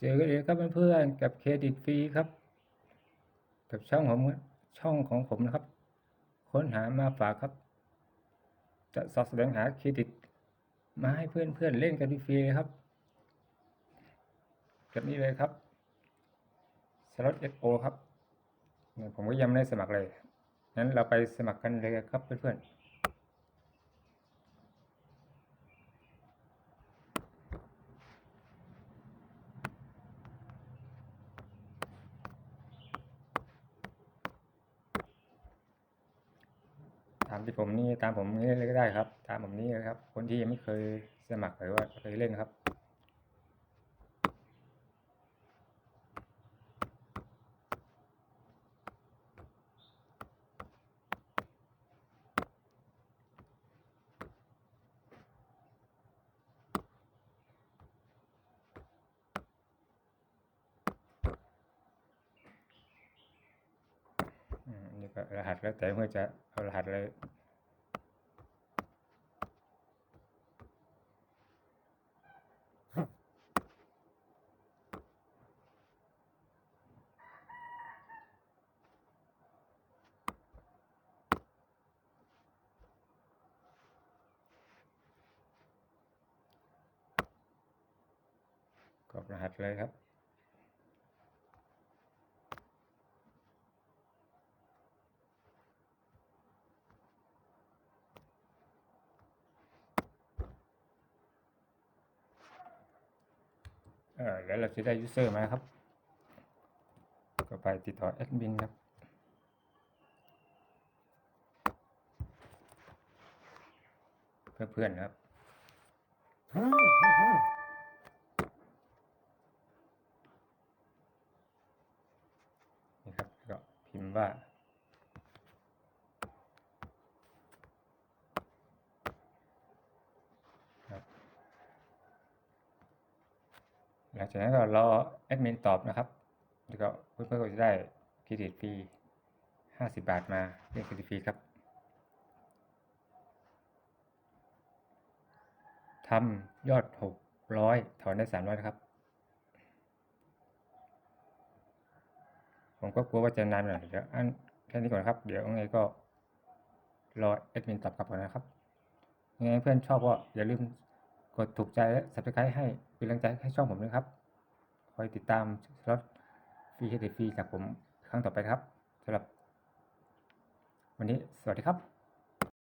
เจอกันอีกครับเพื่อนๆกับเครดิตฟรีครับ กับช่องผมช่องของผมนะครับ ค้นหามาฝากครับ จะสอบแสวงหาเครดิต มาให้เพื่อนๆเล่นกันฟรีครับกับนี้เลยครับสล็อตเอโอครับผมก็ยังไม่ได้สมัครเลยงั้นเราไปสมัครกันเลยครับเพื่อนๆามที่ผมนี่ตามผมนี่เลยก็ได้ครับ ตามผมนี่เลยครับ คนที่ยังไม่เคยสมัครหรือว่าเคยเล่นครับ รหัสแล้วแต่เพื่อจะเอารหัสเลยกรอกรหัสเลยครับ เออแล้วเราจะได้ยูเซอร์มาครับ ก็ไปติดต่อแอดมินครับเพื่อนๆครับนี่ครับก็พิมพ์ว่า ครับ หลังจากนั้นก็รอแอดมินตอบนะครับ แล้วก็เพื่อนๆก็จะได้เครดิตฟรีห้าสิบบาทมาเรียกเครดิตฟรีครับทำยอดหกร้อยถอนได้สามร้อยนะครับ ผมก็กลัวว่าจะนานหน่อยเดี๋ยวอันแค่นี้ก่อนครับ เดี๋ยวยังไงก็รอแอดมินตอบกลับก่อนนะครับยังไงเพื่อนชอบก็อย่าลืม กดถูกใจและ subscribe ให้เป็นกำลังใจให้ช่องผมด้วยครับ คอยติดตามสล็อตฟรีเฮดฟรีจากผมครั้งต่อไปครับสำหรับ วันนี้สวัสดีครับ